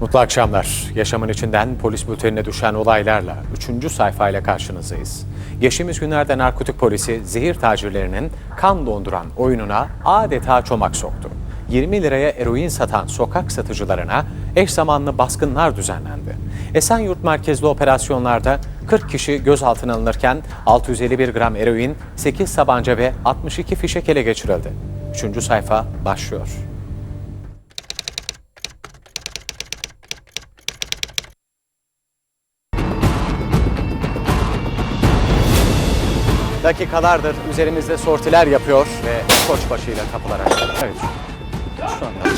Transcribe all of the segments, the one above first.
Mutlu akşamlar. Yaşamın içinden polis bültenine düşen olaylarla 3. sayfayla karşınızdayız. Geçtiğimiz günlerde narkotik polisi zehir tacirlerinin kan donduran oyununa adeta çomak soktu. 20 liraya eroin satan sokak satıcılarına eş zamanlı baskınlar düzenlendi. Esenyurt merkezli operasyonlarda 40 kişi gözaltına alınırken 651 gram eroin, 8 tabanca ve 62 fişek ele geçirildi. 3. sayfa başlıyor. Dakikalardır üzerimizde sortiler yapıyor ve koçbaşıyla kapılar açtı. Evet. Şu anda.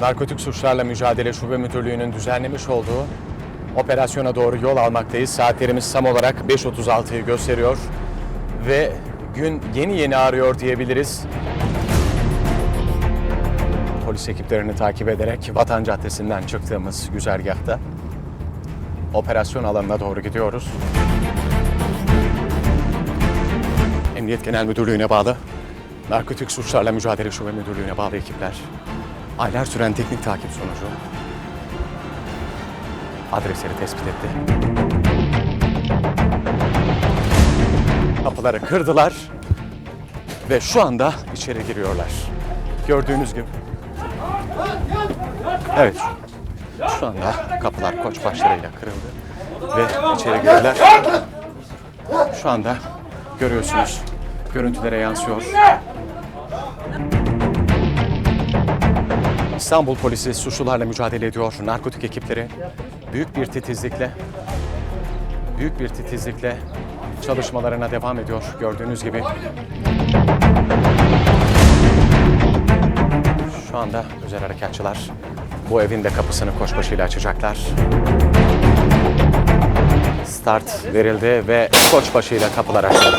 Narkotik Suçlarla Mücadele Şube Müdürlüğü'nün düzenlemiş olduğu operasyona doğru yol almaktayız. Saatlerimiz tam olarak 5.36'yı gösteriyor ve gün yeni yeni ağrıyor diyebiliriz. Polis ekiplerini takip ederek Vatan Caddesi'nden çıktığımız güzergahta operasyon alanına doğru gidiyoruz. Emniyet Genel Müdürlüğü'ne bağlı Narkotik Suçlarla Mücadele Şube Müdürlüğü'ne bağlı ekipler aylar süren teknik takip sonucu adresleri tespit etti. Kapıları kırdılar ve şu anda içeri giriyorlar. Gördüğünüz gibi. Evet. Şu anda kapılar koç başlarıyla kırıldı ve içeri girdiler. Şu anda görüyorsunuz. Görüntülere yansıyor. İstanbul polisi suçlularla mücadele ediyor. Narkotik ekipleri büyük bir titizlikle büyük bir titizlikle çalışmalarına devam ediyor gördüğünüz gibi. Şu anda özel harekatçılar bu evin de kapısını koçbaşıyla açacaklar. Start verildi ve koçbaşıyla kapılar açıldı.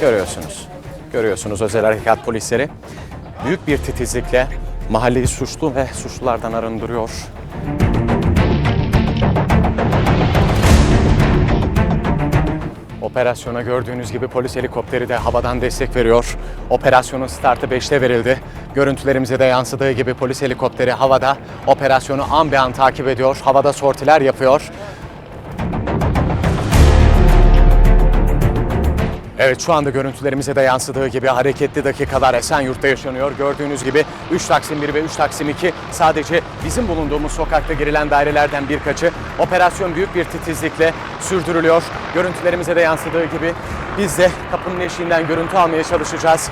Görüyorsunuz. Görüyorsunuz özel harekat polisleri büyük bir titizlikle mahalleyi suçlu ve suçlulardan arındırıyor. Operasyona gördüğünüz gibi polis helikopteri de havadan destek veriyor. Operasyonun startı 5'te verildi. Görüntülerimize de yansıdığı gibi polis helikopteri havada operasyonu an be an takip ediyor. Havada sortiler yapıyor. Evet şu anda görüntülerimize de yansıdığı gibi hareketli dakikalar Esenyurt'ta yaşanıyor. Gördüğünüz gibi 3 Taksim 1 ve 3 Taksim 2 sadece bizim bulunduğumuz sokakta girilen dairelerden birkaçı. Operasyon büyük bir titizlikle sürdürülüyor. Görüntülerimize de yansıdığı gibi biz de kapının eşiğinden görüntü almaya çalışacağız.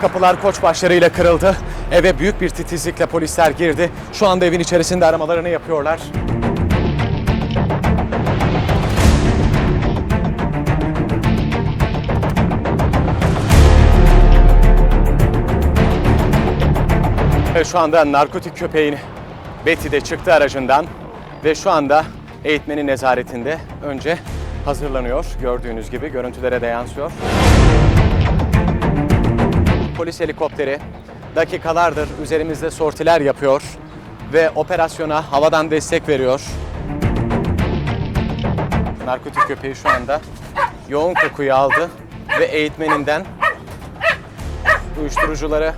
Kapılar koç başlarıyla kırıldı. Eve büyük bir titizlikle polisler girdi. Şu anda evin içerisinde aramalarını yapıyorlar. Ve şu anda narkotik köpeğin Betty de çıktı aracından ve şu anda eğitmenin nezaretinde önce hazırlanıyor. Gördüğünüz gibi görüntülere de yansıyor. Polis helikopteri dakikalardır üzerimizde sortiler yapıyor ve operasyona havadan destek veriyor. Narkotik köpeği şu anda yoğun kokuyu aldı ve eğitmeninden uyuşturucuları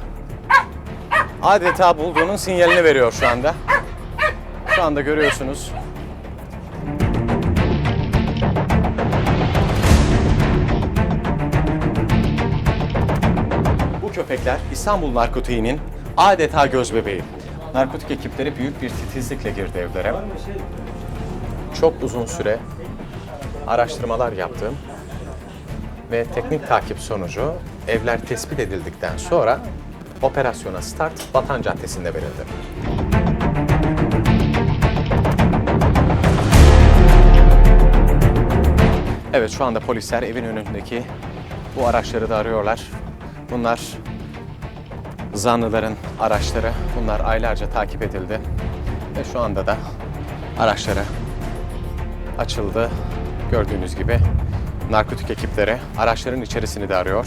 adeta bulduğunun sinyalini veriyor şu anda. Şu anda görüyorsunuz. Bu köpekler İstanbul narkotiğinin adeta göz bebeği. Narkotik ekipleri büyük bir titizlikle girdi evlere. Çok uzun süre araştırmalar yaptım ve teknik takip sonucu evler tespit edildikten sonra operasyona start Vatan Caddesi'nde verildi. Evet şu anda polisler evin önündeki bu araçları da arıyorlar. Bunlar zanlıların araçları. Bunlar aylarca takip edildi. Ve şu anda da araçları açıldı. Gördüğünüz gibi narkotik ekipleri araçların içerisini de arıyor.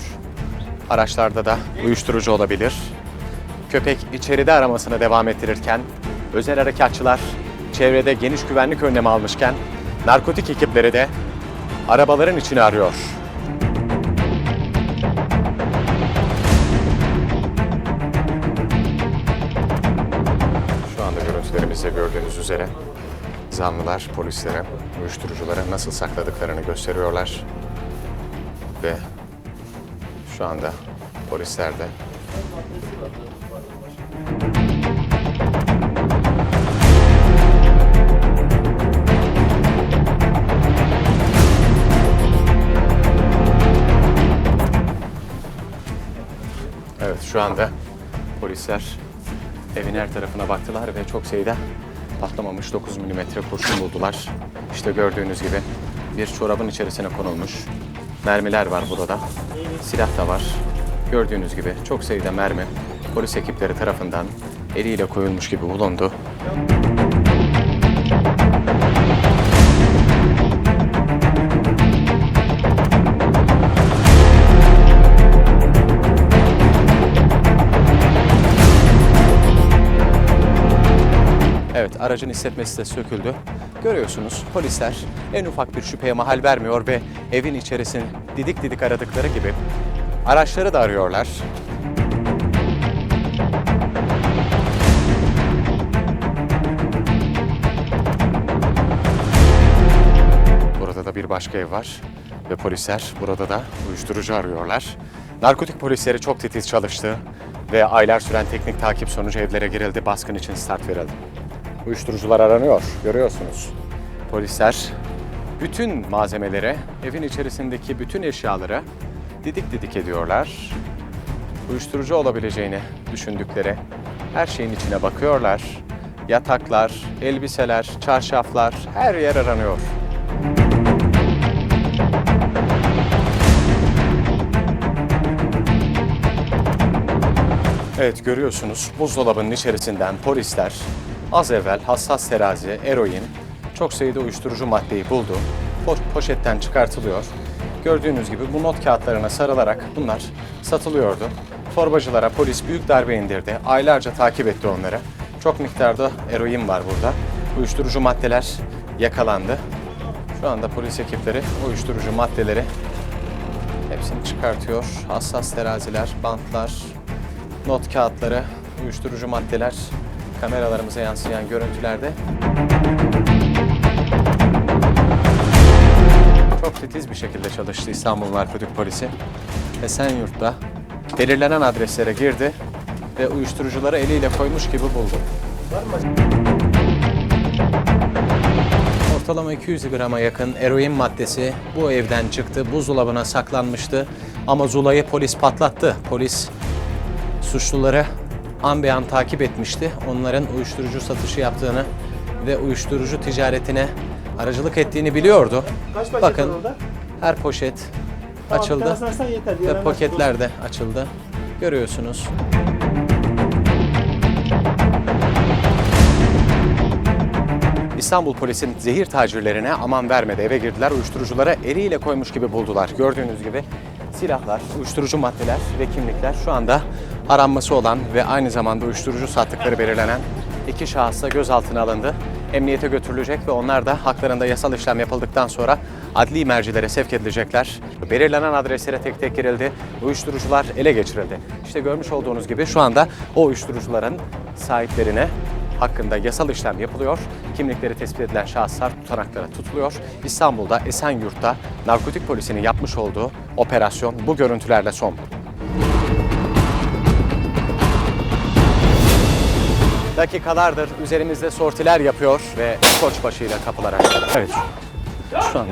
Araçlarda da uyuşturucu olabilir. Köpek içeride aramasına devam ettirirken, özel harekatçılar çevrede geniş güvenlik önlemi almışken, narkotik ekipleri de arabaların içini arıyor. Şu anda görüntülerimizde gördüğünüz üzere zanlılar polislere, uyuşturuculara nasıl sakladıklarını gösteriyorlar ve şu anda polisler de Evet şu anda polisler evin her tarafına baktılar ve çok sayıda patlamamış 9 milimetre kurşun buldular. İşte gördüğünüz gibi bir çorabın içerisine konulmuş. Mermiler var burada. Silah da var. Gördüğünüz gibi çok sayıda mermi polis ekipleri tarafından eliyle koyulmuş gibi bulundu. Aracın hissetmesi de söküldü. Görüyorsunuz polisler en ufak bir şüpheye mahal vermiyor ve evin içerisini didik didik aradıkları gibi araçları da arıyorlar. Burada da bir başka ev var ve polisler burada da uyuşturucu arıyorlar. Narkotik polisleri çok titiz çalıştı ve aylar süren teknik takip sonucu evlere girildi, baskın için start verildi. Uyuşturucular aranıyor, görüyorsunuz. Polisler bütün malzemelere, evin içerisindeki bütün eşyaları didik didik ediyorlar. Uyuşturucu olabileceğini düşündükleri her şeyin içine bakıyorlar. Yataklar, elbiseler, çarşaflar, her yer aranıyor. Evet görüyorsunuz buzdolabının içerisinden polisler az evvel hassas terazi, eroin, çok sayıda uyuşturucu maddeyi buldu. Po- poşetten çıkartılıyor. Gördüğünüz gibi bu not kağıtlarına sarılarak bunlar satılıyordu. Torbacılara polis büyük darbe indirdi. Aylarca takip etti onları. Çok miktarda eroin var burada. Uyuşturucu maddeler yakalandı. Şu anda polis ekipleri uyuşturucu maddeleri hepsini çıkartıyor. Hassas teraziler, bantlar, not kağıtları, uyuşturucu maddeler kameralarımıza yansıyan görüntülerde. Çok titiz bir şekilde çalıştı İstanbul Narkotik Polisi. Esenyurt'ta belirlenen adreslere girdi ve uyuşturucuları eliyle koymuş gibi buldu. Ortalama 200 grama yakın eroin maddesi bu evden çıktı. Buzdolabına saklanmıştı. Ama Zula'yı polis patlattı. Polis suçluları an be an takip etmişti. Onların uyuşturucu satışı yaptığını ve uyuşturucu ticaretine aracılık ettiğini biliyordu. Kaç paket Bakın var orada? her poşet Tamam, bir açıldı tanesini açsan yeter. ve diğerlerini paketler de açıldı. Görüyorsunuz. İstanbul polisin zehir tacirlerine aman vermedi. Eve girdiler, uyuşturuculara eliyle koymuş gibi buldular. Gördüğünüz gibi silahlar, uyuşturucu maddeler ve kimlikler şu anda aranması olan ve aynı zamanda uyuşturucu sattıkları belirlenen iki şahıs gözaltına alındı. Emniyete götürülecek ve onlar da haklarında yasal işlem yapıldıktan sonra adli mercilere sevk edilecekler. Belirlenen adreslere tek tek girildi. Uyuşturucular ele geçirildi. İşte görmüş olduğunuz gibi şu anda o uyuşturucuların sahiplerine hakkında yasal işlem yapılıyor. Kimlikleri tespit edilen şahıslar tutanaklara tutuluyor. İstanbul'da Esenyurt'ta narkotik polisinin yapmış olduğu operasyon bu görüntülerle son buldu. Dakikalardır üzerimizde sortiler yapıyor ve koçbaşı ile kapılar açıldı. Evet. Şu anda